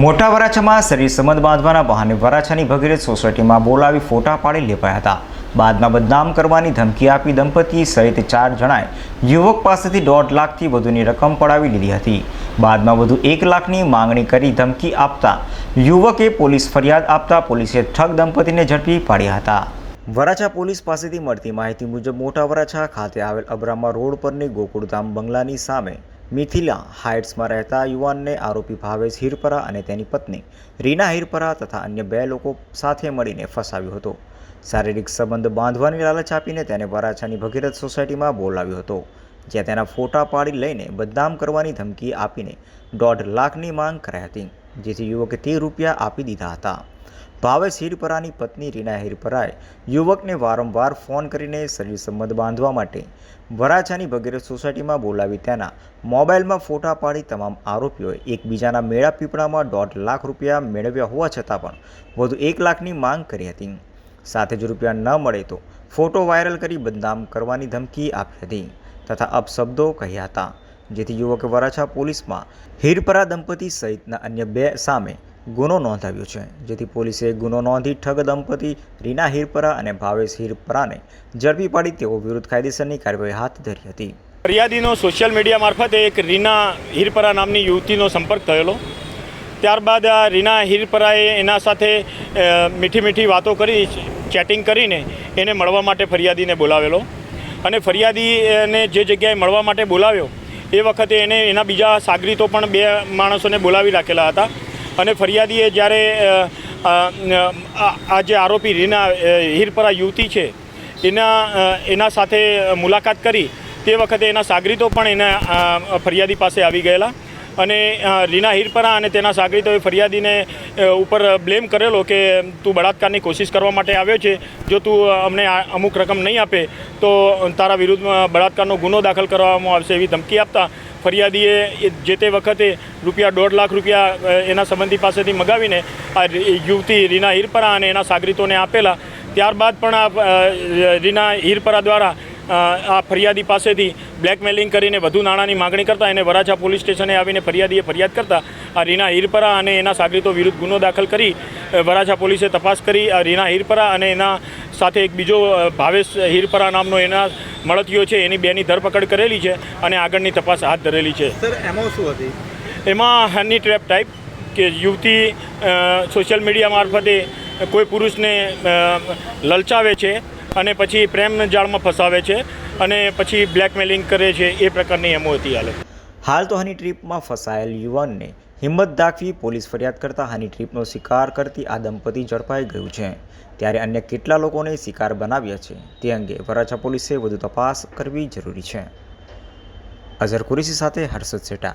મોટા વરાછામાં શરીર સંબંધ બાંધવાના બહાને વરાછાની ભગીરથ સોસાયટીમાં બોલાવી ફોટા પાડી લેવાયા હતા. બાદમાં બદનામ કરવાની ધમકી આપી દંપતી સહિત ચાર જણાએ યુવક પાસેથી દોઢ લાખથી વધુની રકમ પડાવી લીધી હતી. બાદમાં વધુ એક લાખની માંગણી કરી ધમકી આપતા યુવકે પોલીસ ફરિયાદ આપતા પોલીસે ઠગ દંપતીને ઝડપી પાડ્યા હતા. વરાછા પોલીસ પાસેથી મળતી માહિતી મુજબ મોટા વરાછા ખાતે આવેલ અબ્રામા રોડ પરની ગોકુળધામ બંગલાની સામે મિથિલા હાઇટ્સમાં રહેતા યુવાનને આરોપી ભાવેશ હિરપરા અને તેની પત્ની રીના હિરપરા તથા અન્ય બે લોકો સાથે મળીને ફસાવ્યો હતો. શારીરિક સંબંધ બાંધવાની લાલચ આપીને તેને વરાછાની ભગીરથ સોસાયટીમાં બોલાવ્યો હતો, જ્યાં તેના ફોટા પાડી લઈને બદનામ કરવાની ધમકી આપીને દોઢ લાખની માંગ કરાઈ હતી, જેથી યુવકે તે રૂપિયા આપી દીધા હતા. ભાવેશ હિરપરાની પત્ની રીના હિરપરાએ યુવકને વારંવાર ફોન કરીને શરીર સંબંધ બાંધવા માટે વરાછાની વગેરે સોસાયટીમાં બોલાવી તેના મોબાઈલમાં ફોટા પાડી તમામ આરોપીઓએ એકબીજાના મેળા પીપળામાં દોઢ લાખ રૂપિયા મેળવ્યા હોવા છતાં પણ વધુ એક લાખની માંગ કરી હતી. સાથે જ રૂપિયા ન મળે તો ફોટો વાયરલ કરી બદનામ કરવાની ધમકી આપી હતી તથા અપશબ્દો કહ્યા હતા. જેથી યુવકે વરાછા પોલીસમાં હિરપરા દંપતી સહિતના અન્ય બે સામે ગુનો નોંધાવ્યો છે. જેથી પોલીસે ગુનો નોંધી ઠગ દંપતી રીના હિરપરા અને ભાવેશ હિરપરાને ઝડપી પાડી તેઓ વિરુદ્ધ કાયદેસરની કાર્યવાહી હાથ ધરી હતી. ફરિયાદીનો સોશિયલ મીડિયા મારફતે એક રીના હિરપરા નામની યુવતીનો સંપર્ક થયેલો. ત્યારબાદ આ રીના હિરપરાએ એના સાથે મીઠી મીઠી વાતો કરી, ચેટિંગ કરીને એને મળવા માટે ફરિયાદીને બોલાવેલો. અને ફરિયાદીને જે જગ્યાએ મળવા માટે બોલાવ્યો, એ વખતે એને એના બીજા સાગરીતો પણ બે માણસોને બોલાવી રાખેલા હતા. અને ફરિયાદીએ જ્યારે આ જે આરોપી રીના હિરપરા યુવતી છે, એના એના સાથે મુલાકાત કરી, તે વખતે એના સાગરીતો પણ એના ફરિયાદી પાસે આવી ગયેલા. અને રીના હિરપરા અને તેના સાગરીતોએ ફરિયાદીને ઉપર બ્લેમ કરેલો કે તું બળાત્કારની કોશિશ કરવા માટે આવ્યો છે, જો તું અમને અમુક રકમ નહીં આપે, તો તારા વિરુદ્ધમાં બળાત્કારનો ગુનો દાખલ કરવામાં આવશે એવી ધમકી આપતા ફરિયાદીએ જે તે વખતે રૂપિયા દોઢ લાખ રૂપિયા એના સંબંધી પાસેથી મગાવીને આ યુવતી રીના હિરપરા અને એના સાગરીતોને આપેલા. ત્યારબાદ પણ આ રીના હિરપરા દ્વારા આ ફરિયાદી પાસેથી બ્લેકમેલિંગ કરીને વધુ નાણાંની માગણી કરતા એને વરાછા પોલીસ સ્ટેશને આવીને ફરિયાદીએ ફરિયાદ કરતા આ રીના હિરપરા અને એના સાગરીતો વિરુદ્ધ ગુનો દાખલ કરી વરાછા પોલીસે તપાસ કરી આ રીના હિરપરા અને એના સાથે એક બીજો ભાવેશ હિરપરા નામનો એના મળતીઓ છે એની બેની ધરપકડ કરેલી છે અને આગળની તપાસ હાથ ધરેલી છે. સર એમાં શું હતી? એમાં હની ટ્રેપ ટાઈપ કે યુવતી સોશિયલ મીડિયા મારફતે કોઈ પુરુષને લલચાવે છે અને પછી પ્રેમ જાળમાં ફસાવે છે અને પછી બ્લેકમેલિંગ કરે છે એ પ્રકારની એમો હતી હાલ. હાલ તો હની ટ્રીપમાં ફસાયેલ યુવાનને હિંમત દાખવી પોલીસ ફરિયાદ કરતાં હની ટ્રીપનો શિકાર કરતી આ દંપતી ઝડપાઈ ગયું છે. ત્યારે અન્ય કેટલા લોકોને શિકાર બનાવ્યા છે તે અંગે વરાછા પોલીસે વધુ તપાસ કરવી જરૂરી છે. અઝર કુરેશી સાથે હર્ષદ સેટા.